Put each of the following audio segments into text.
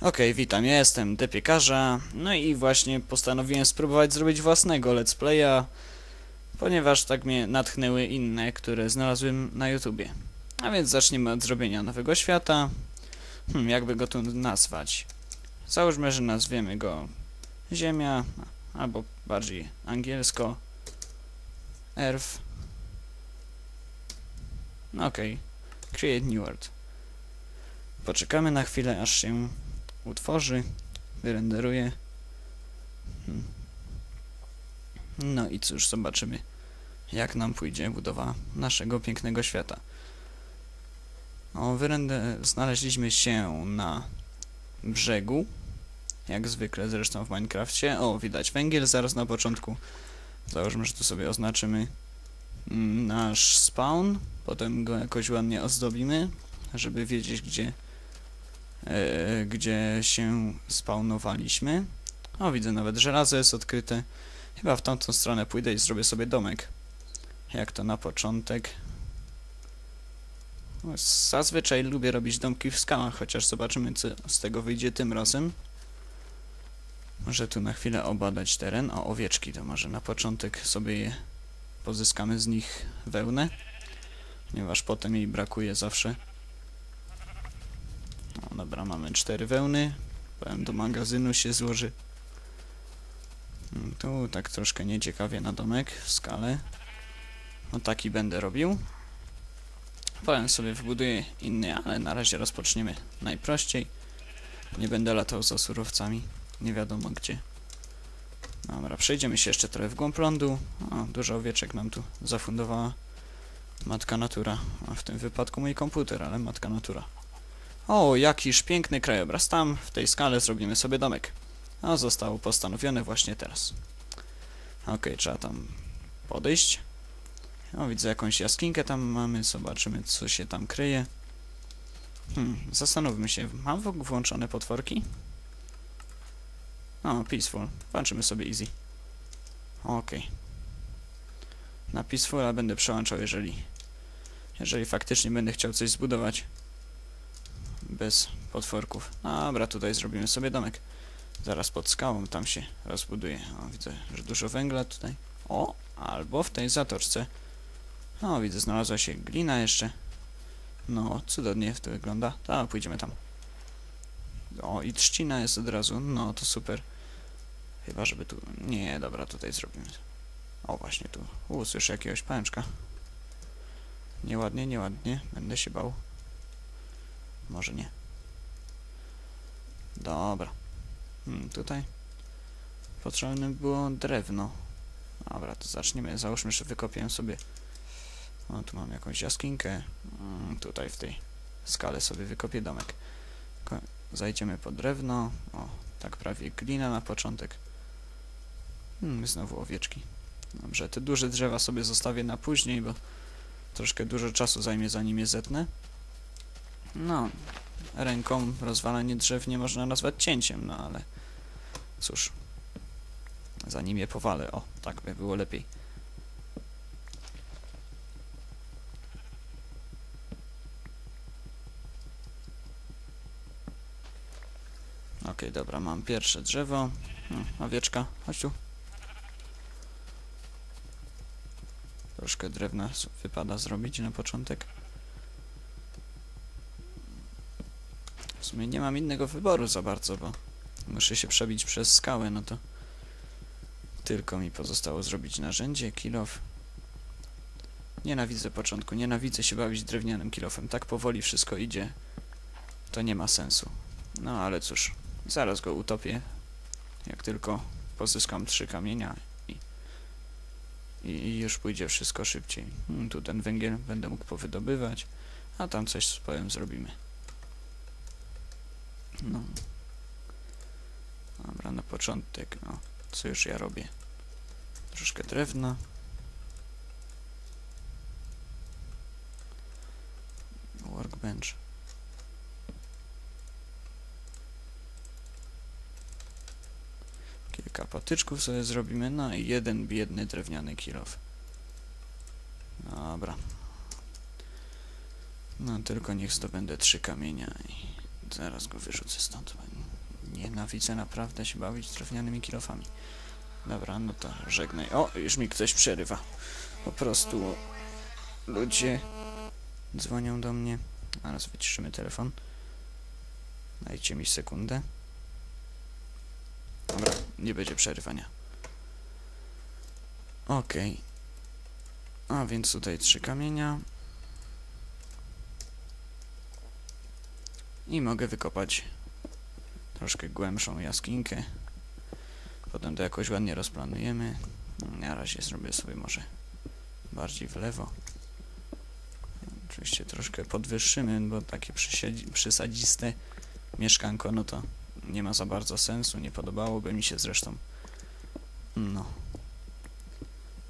Okej, witam, ja jestem Depiekarza, no i właśnie postanowiłem spróbować zrobić własnego let's playa, ponieważ tak mnie natchnęły inne, które znalazłem na YouTubie. A więc zaczniemy od zrobienia nowego świata. Hmm, jakby go tu nazwać? Załóżmy, że nazwiemy go Ziemia, albo bardziej angielsko Earth. No okej, Create New World. Poczekamy na chwilę, aż się utworzy, wyrenderuje. Hmm. No i cóż, zobaczymy, jak nam pójdzie budowa naszego pięknego świata. O, wyrender... Znaleźliśmy się na brzegu, jak zwykle zresztą w Minecrafcie. O, widać węgiel zaraz na początku. Założmy, że tu sobie oznaczymy mm, nasz spawn, potem go jakoś ładnie ozdobimy, żeby wiedzieć, gdzie gdzie się spawnowaliśmy. O, widzę nawet żelazo jest odkryte. Chyba w tamtą stronę pójdę i zrobię sobie domek. Jak to na początek. Zazwyczaj lubię robić domki w skałach, chociaż zobaczymy co z tego wyjdzie tym razem. Może tu na chwilę obadać teren. O, owieczki to może na początek sobie je pozyskamy z nich wełnę, ponieważ potem jej brakuje zawsze. No dobra, mamy cztery wełny. Powiem do magazynu się złoży. Tu tak troszkę nieciekawie na domek w skale. No taki będę robił. Powiem sobie wybuduję inny, ale na razie rozpoczniemy najprościej. Nie będę latał za surowcami. Nie wiadomo gdzie. Dobra, przejdziemy się jeszcze trochę w głąb lądu. O, dużo owieczek nam tu zafundowała matka natura. A w tym wypadku mój komputer, ale matka natura. O, jakiż piękny krajobraz. Tam, w tej skale, zrobimy sobie domek. A zostało postanowione właśnie teraz. Okej, trzeba tam podejść. O, widzę jakąś jaskinkę tam mamy. Zobaczymy, co się tam kryje. Hmm, zastanówmy się. Mam włączone potworki? O, peaceful. Włączymy sobie easy. Okej. Na peacefula będę przełączał, jeżeli... Jeżeli faktycznie będę chciał coś zbudować bez potworków. Dobra, tutaj zrobimy sobie domek. Zaraz pod skałą tam się rozbuduje. O, widzę, że dużo węgla tutaj. O, albo w tej zatoczce. O, widzę, znalazła się glina jeszcze. No, cudownie to wygląda. Tak, pójdziemy tam. O, i trzcina jest od razu. No, to super. Chyba, żeby tu... Nie, dobra, tutaj zrobimy. O, właśnie tu. U, słyszę jakiegoś pęczka. Nieładnie, nieładnie. Będę się bał. Może nie. Dobra. Hmm, tutaj potrzebne było drewno. Dobra, to zaczniemy. Załóżmy, że wykopię sobie. O, tu mam jakąś jaskinkę. Hmm, tutaj w tej skale sobie wykopię domek. Zajdziemy po drewno. O, tak prawie glina na początek. Hmm, znowu owieczki. Dobrze, te duże drzewa sobie zostawię na później, bo troszkę dużo czasu zajmie zanim je zetnę. No, ręką rozwalanie drzew nie można nazwać cięciem, no ale cóż, zanim je powalę, o, tak by było lepiej. Okej, dobra, mam pierwsze drzewo. No, owieczka, chodź tu. Troszkę drewna wypada zrobić na początek. Sumie nie mam innego wyboru za bardzo, bo muszę się przebić przez skałę, no to tylko mi pozostało zrobić narzędzie, kilof. Nienawidzę początku, nienawidzę się bawić drewnianym kilofem. Tak powoli wszystko idzie, to nie ma sensu. No ale cóż, zaraz go utopię, jak tylko pozyskam trzy kamienia i, i, i już pójdzie wszystko szybciej. Hmm, tu ten węgiel będę mógł powydobywać, a tam coś z powiem zrobimy. No. Dobra, na początek, no. Co już ja robię? Troszkę drewna. Workbench. Kilka patyczków sobie zrobimy, no i jeden biedny drewniany kilof. Dobra. No tylko niech zdobędę trzy kamienia i zaraz go wyrzucę stąd. Nienawidzę naprawdę się bawić drewnianymi kilofami. Dobra, no to żegnaj. O, już mi ktoś przerywa. Po prostu ludzie dzwonią do mnie. Zaraz wyciszymy telefon. Dajcie mi sekundę. Dobra, nie będzie przerywania. Okej. A więc tutaj trzy kamienia. I mogę wykopać troszkę głębszą jaskinkę. Potem to jakoś ładnie rozplanujemy. Na razie zrobię sobie może bardziej w lewo. Oczywiście troszkę podwyższymy, bo takie przysadziste mieszkanko, no to nie ma za bardzo sensu, nie podobałoby mi się zresztą. No.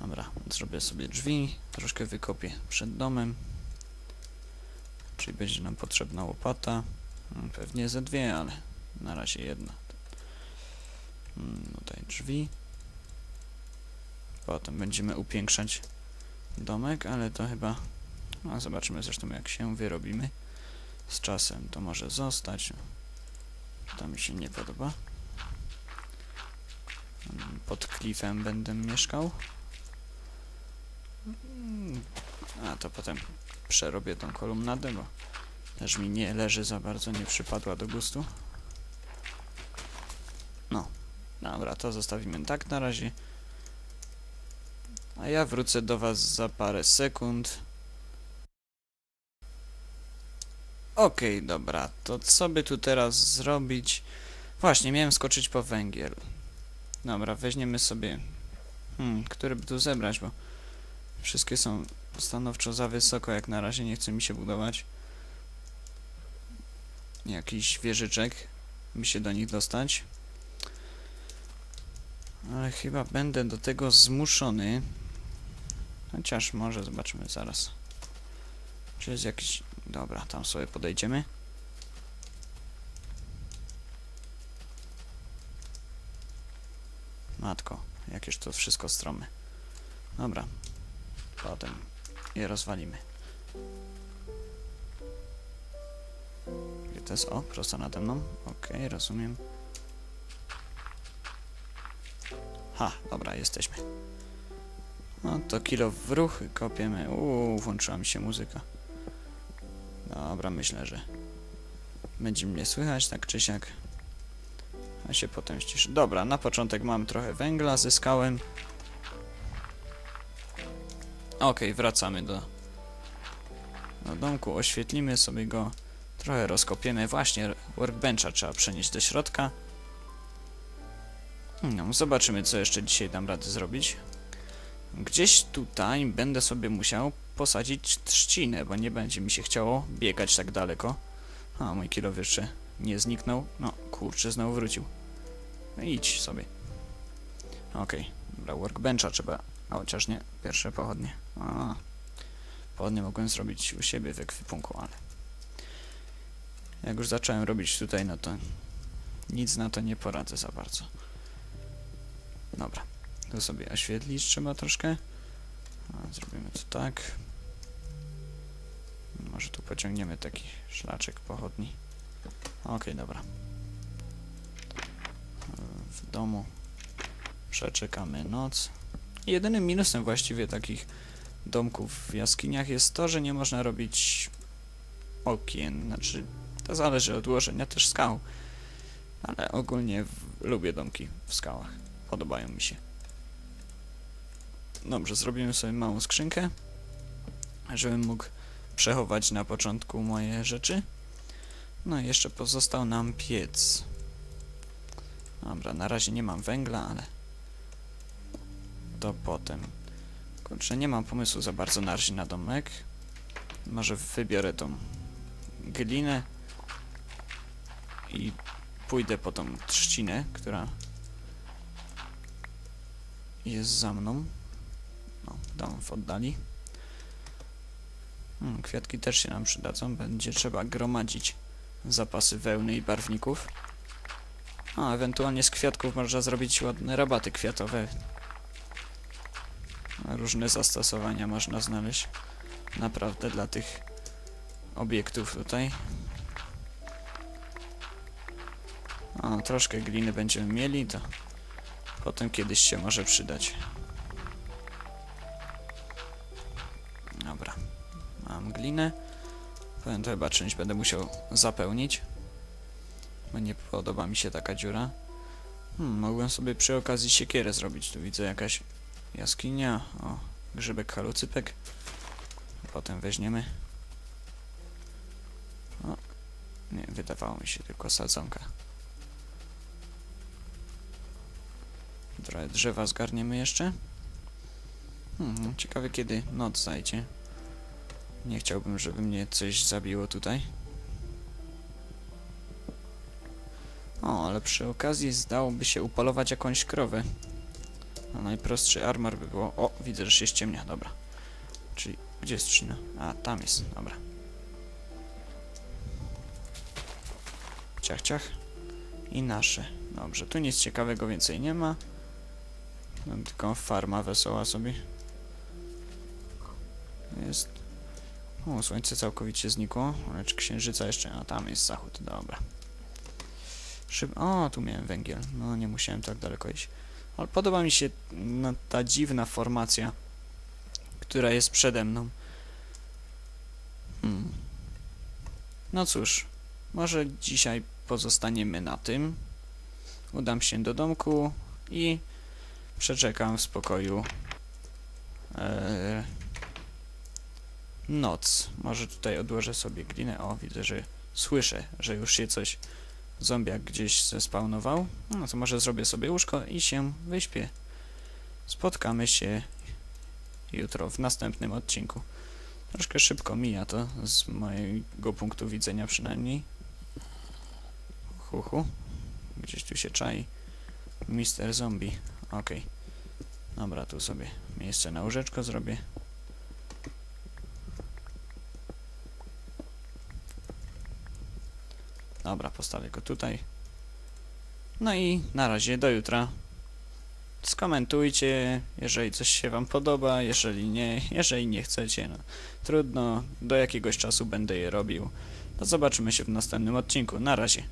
Dobra, zrobię sobie drzwi, troszkę wykopię przed domem. Czyli będzie nam potrzebna łopata. Mm, Pewnie ze dwie, ale na razie jedna. Mm, Tutaj drzwi. Potem będziemy upiększać domek, ale to chyba... No, zobaczymy zresztą jak się wyrobimy. Z czasem to może zostać. To mi się nie podoba. Mm, Pod klifem będę mieszkał. A to potem przerobię tą kolumnadę, bo też mi nie leży za bardzo, nie przypadła do gustu. No, dobra, to zostawimy tak na razie. A ja wrócę do Was za parę sekund. Okej, dobra, to co by tu teraz zrobić? Właśnie, miałem skoczyć po węgiel. Dobra, weźmiemy sobie... Hmm, który by tu zebrać, bo... Wszystkie są stanowczo za wysoko, jak na razie nie chce mi się budować. Jakiś wieżyczek, by się do nich dostać. Ale chyba będę do tego zmuszony. Chociaż może zobaczymy zaraz. Czy jest jakiś... Dobra, tam sobie podejdziemy. Matko, jakież to wszystko stromy. Dobra, potem je rozwalimy. To jest? O, prosto nade mną. Okej, rozumiem. Ha, dobra, jesteśmy. No to kilo w ruch, kopiemy. Uuu, włączyła mi się muzyka. Dobra, myślę, że będzie mnie słychać tak czy siak. A się potem ściszy. Dobra, na początek mam trochę węgla, zyskałem. Okej, wracamy do, do domku, oświetlimy sobie go, trochę rozkopiemy. Właśnie, workbencha trzeba przenieść do środka. No, zobaczymy, co jeszcze dzisiaj dam radę zrobić. Gdzieś tutaj będę sobie musiał posadzić trzcinę, bo nie będzie mi się chciało biegać tak daleko. A, mój kilo jeszcze nie zniknął. No, kurczę, znowu wrócił. No idź sobie. Okej, dobra, workbencha trzeba... A, chociaż nie, pierwsze pochodnie. A, pochodnie mogłem zrobić u siebie w ekwipunku, ale... Jak już zacząłem robić tutaj, no to nic na to nie poradzę za bardzo. Dobra, to sobie oświetlić trzeba troszkę. A, zrobimy to tak. Może tu pociągniemy taki szlaczek pochodni. Okej, dobra. W domu przeczekamy noc. Jedynym minusem właściwie takich domków w jaskiniach jest to, że nie można robić okien. Znaczy, to zależy od ułożenia też skał. Ale ogólnie w, lubię domki w skałach. Podobają mi się. Dobrze, zrobimy sobie małą skrzynkę, żebym mógł przechować na początku moje rzeczy. No i jeszcze pozostał nam piec. Dobra, na razie nie mam węgla, ale to potem. Kurczę, nie mam pomysłu za bardzo na razie na domek. Może wybiorę tą glinę i pójdę po tą trzcinę, która jest za mną. No, w oddali. Hmm, kwiatki też się nam przydadzą. Będzie trzeba gromadzić zapasy wełny i barwników. A, ewentualnie z kwiatków można zrobić ładne rabaty kwiatowe. Różne zastosowania można znaleźć. Naprawdę dla tych obiektów tutaj. O, troszkę gliny będziemy mieli, to potem kiedyś się może przydać. Dobra, mam glinę. Powiem, to chyba część będę musiał zapełnić, bo nie podoba mi się taka dziura. Hmm, mogłem sobie przy okazji siekierę zrobić. Tu widzę jakaś jaskinia. O, grzybek halucypek. Potem weźmiemy. O, nie, wydawało mi się tylko sadzonka. Trochę drzewa zgarniemy jeszcze. Hmm, ciekawe kiedy noc zajdzie. Nie chciałbym, żeby mnie coś zabiło tutaj. O, ale przy okazji zdałoby się upolować jakąś krowę. No, najprostszy armor by było... O, widzę, że się ściemnia, dobra. Czyli, gdzie jest trzcina? A, tam jest, dobra. Ciach, ciach. I nasze. Dobrze, tu nic ciekawego więcej nie ma. No, tylko farma wesoła sobie. Jest. O, słońce całkowicie znikło. Lecz księżyca jeszcze. A tam jest zachód, dobra. Szyb... O, tu miałem węgiel. No, nie musiałem tak daleko iść. Ale podoba mi się no, ta dziwna formacja, która jest przede mną. Hmm. No cóż, może dzisiaj pozostaniemy na tym. Udam się do domku i przeczekam w spokoju e, noc. Może tutaj odłożę sobie glinę. O, widzę, że słyszę, że już się coś zombiak gdzieś zespawnował. No to może zrobię sobie łóżko i się wyśpię. Spotkamy się jutro w następnym odcinku. Troszkę szybko mija to z mojego punktu widzenia przynajmniej. Huhu. Gdzieś tu się czai. Mister Zombie. Okej. Dobra, tu sobie miejsce na łóżeczko zrobię. Dobra, postawię go tutaj. No i na razie, do jutra. Skomentujcie, jeżeli coś się Wam podoba, jeżeli nie, jeżeli nie chcecie, no trudno, do jakiegoś czasu będę je robił. To zobaczymy się w następnym odcinku. Na razie.